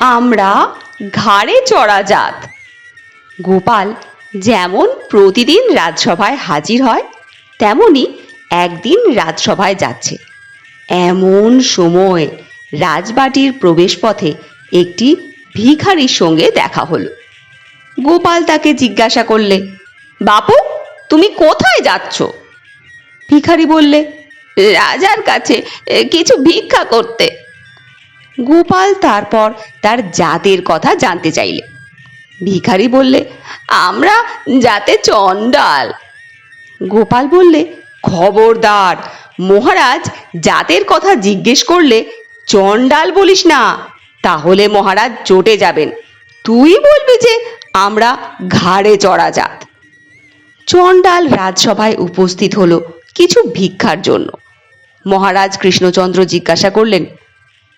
আমরা ঘাড়ে চড়া জাত। গোপাল যেমন প্রতিদিন রাজসভায় হাজির হয়, তেমনি একদিন রাজসভায় যাচ্ছে। এমন সময় রাজবাটির প্রবেশপথে একটি ভিখারির সঙ্গে দেখা হলো। গোপাল তাকে জিজ্ঞাসা করলে, বাপু, তুমি কোথায় যাচ্ছ? ভিখারি বললে, রাজার কাছে কিছু ভিক্ষা করতে। গোপাল তারপর তার জাতের কথা জানতে চাইলে। ভিখারি বললে, আমরা যাতে চণ্ডাল। গোপাল বললে, খবরদার, মহারাজ জাতের কথা জিজ্ঞেস করলে চণ্ডাল বলিস না, তাহলে মহারাজ চটে যাবেন। তুই বলবি যে আমরা ঘাড়ে চড়া জাত। চণ্ডাল রাজসভায় উপস্থিত হলো কিছু ভিক্ষার জন্য। মহারাজ কৃষ্ণচন্দ্র জিজ্ঞাসা করলেন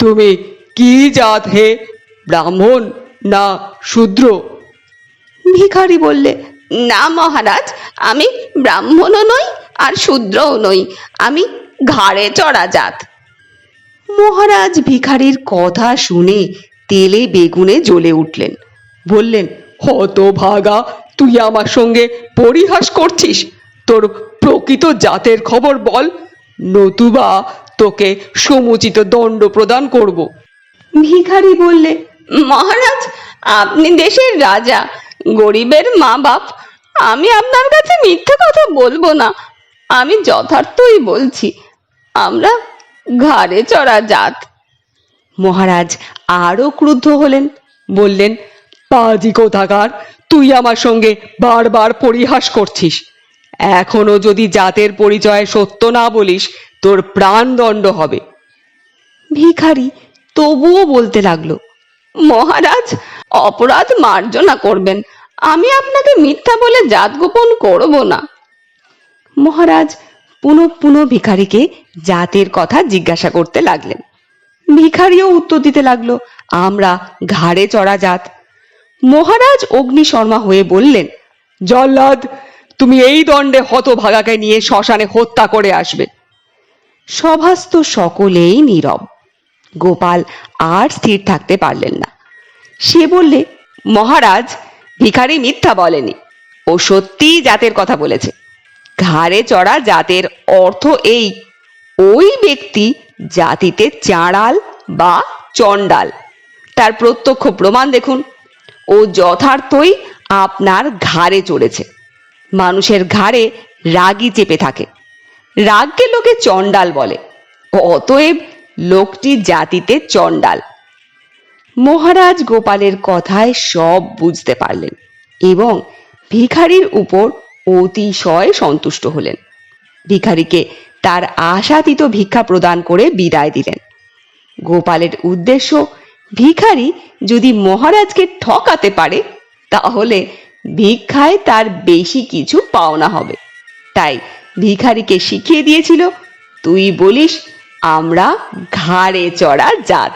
তুমি কি জাত হে ব্রাহ্মণ না শূদ্র? ভিখারি বললে না মহারাজ আমি ব্রাহ্মণও নই আর শূদ্রও নই আমি ঘাড়ে চড়া জাত। মহারাজ ভিখারির কথা শুনে তেলে বেগুনে জ্বলে উঠলেন। বললেন হত ভাগা তুই আমার সঙ্গে পরিহাস করছিস? তোর প্রকৃত জাতের খবর বল। নতুবা তোকে সমুচিত দণ্ড প্রদান করব। ভিখারি বললে মহারাজ আপনি দেশের রাজা গরিবের মা বাপ আমি আপনার কাছে মিথ্যে কথা বলব না। আমি যথার্থই বলছি আমরা ঘাড়ে চড়া জাত। মহারাজ আরও ক্রুদ্ধ হলেন বললেন পাজি কোথাকার তুই আমার সঙ্গে বারবার পরিহাস করছিস। এখনও যদি জাতের পরিচয় সত্য না বলিস তোর প্রাণদণ্ড হবে। ভিখারি তবুও বলতে লাগল, মহারাজ, অপরাধ মার্জনা করবেন। আমি আপনাকে মিথ্যা বলে জাত গোপন করব না। মহারাজ পুনঃ পুনঃ ভিখারিকে জাতের কথা জিজ্ঞাসা করতে লাগলেন। ভিখারিও উত্তর দিতে লাগল, আমরা ঘাড়ে চড়া জাত। মহারাজ অগ্নি শর্মা হয়ে বললেন, জল্লাদ, তুমি এই দণ্ডে হতভাগাকে নিয়ে শ্মশানে হত্যা করে আসবে। সভাস্থ সকলেই নীরব। গোপাল আর স্থির থাকতে পারলেন না। সে বললে, মহারাজ, ভিখারি মিথ্যা বলেনি। ও সত্যিই জাতের কথা বলেছে। ঘাড়ে চড়া জাতের অর্থ এই, ওই ব্যক্তি জাতিতে চাঁড়াল বা চণ্ডাল। তার প্রত্যক্ষ প্রমাণ দেখুন। ও যথার্থই আপনার ঘাড়ে চড়েছে। মানুষের ঘাড়ে রাগই চেপে থাকে। রাগকে লোকে চণ্ডাল বলে। অতএব লোকটি জাতিতে চণ্ডাল। মহারাজ গোপালের কথায় সব বুঝতে পারলেন এবং ভিখারির উপর অতিশয় সন্তুষ্ট হলেন। ভিখারিকে তার আশাতীত ভিক্ষা প্রদান করে বিদায় দিলেন। গোপালের উদ্দেশ্য, ভিখারি যদি মহারাজকে ঠকাতে পারে, তাহলে ভিক্ষায় তার বেশি কিছু পাওনা হবে। তাই ভিখারিকে শিখিয়ে দিয়েছিল তুই বলিস আমরা ঘাড়ে চড়া জাত।